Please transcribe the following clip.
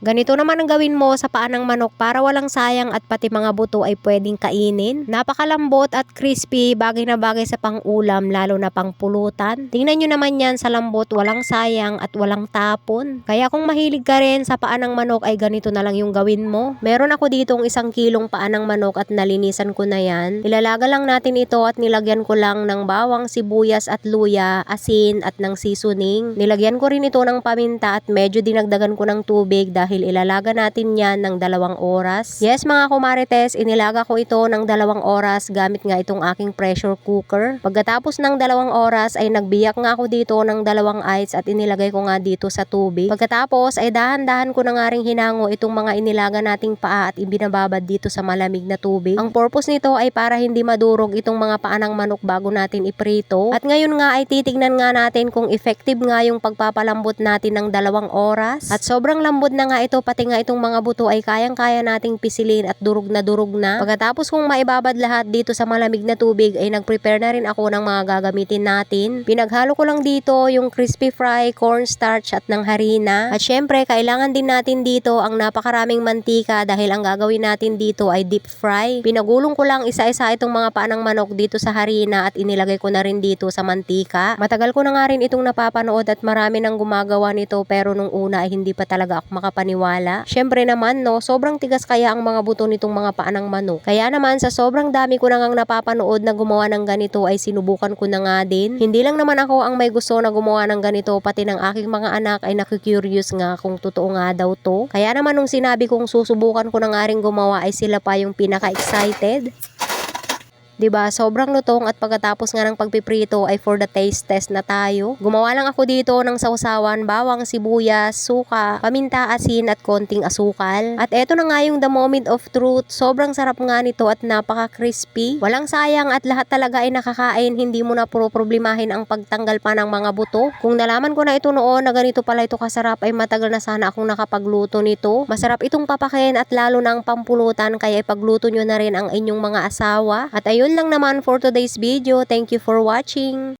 Ganito naman ang gawin mo sa paa ng manok para walang sayang at pati mga buto ay pwedeng kainin. Napakalambot at crispy, bagay na bagay sa pang-ulam lalo na pang pulutan. Tingnan nyo naman yan sa lambot, walang sayang at walang tapon. Kaya kung mahilig ka rin sa paa ng manok ay ganito na lang yung gawin mo. Meron ako ditong isang kilong paa ng manok at nalinisan ko na yan. Ilalaga lang natin ito at nilagyan ko lang ng bawang, sibuyas at luya, asin at ng seasoning. Nilagyan ko rin ito ng paminta at medyo dinagdagan ko ng tubig dahil ilalaga natin yan ng dalawang oras. Yes mga kumarites, inilaga ko ito ng dalawang oras gamit nga itong aking pressure cooker. Pagkatapos ng dalawang oras ay nagbiyak nga ako dito ng dalawang ice at inilagay ko nga dito sa tubig. Pagkatapos ay dahan-dahan ko na nga ring hinango itong mga inilaga nating paa at ibinababad dito sa malamig na tubig. Ang purpose nito ay para hindi madurog itong mga paa ng manok bago natin iprito. At ngayon nga ay titignan nga natin kung effective nga yung pagpapalambot natin ng dalawang oras. At sobrang lambot na nga ito pati nga itong mga buto ay kayang-kaya nating pisilin at durog na durog na. Pagkatapos kong maibabad lahat dito sa malamig na tubig ay nag-prepare na rin ako ng mga gagamitin natin. Pinaghalo ko lang dito yung crispy fry, cornstarch at ng harina. At syempre kailangan din natin dito ang napakaraming mantika dahil ang gagawin natin dito ay deep fry. Pinagulong ko lang isa-isa itong mga paa ng manok dito sa harina at inilagay ko na rin dito sa mantika. Matagal ko na nga rin itong napapanood at marami nang gumagawa nito pero nung una ay hindi pa talaga ako makapaniwala. Syempre naman no, sobrang tigas kaya ang mga buto nitong mga paa ng manok. Kaya naman sa sobrang dami ko na ngang napapanood na gumawa ng ganito ay sinubukan ko na nga din. Hindi lang naman ako ang may gusto na gumawa ng ganito pati ng aking mga anak ay nakikurious nga kung totoo nga daw to. Kaya naman nung sinabi kong susubukan ko na nga rin gumawa ay sila pa yung pinaka-excited. Ba? Sobrang lutong at pagkatapos nga ng pagpiprito ay for the taste test na tayo. Gumawa lang ako dito ng sausawan, bawang, sibuyas, suka, paminta, asin at konting asukal. At eto na nga yung the moment of truth. Sobrang sarap nga nito at napaka-crispy. Walang sayang at lahat talaga ay nakakain. Hindi mo na pro problemahin ang pagtanggal pa ng mga buto. Kung nalaman ko na ito noon na ganito pala ito kasarap ay matagal na sana akong nakapagluto nito. Masarap itong papakin at lalo na ang pampulutan kaya ipagluto nyo na rin ang inyong mga asawa. At ayun lang naman for today's video. Thank you for watching.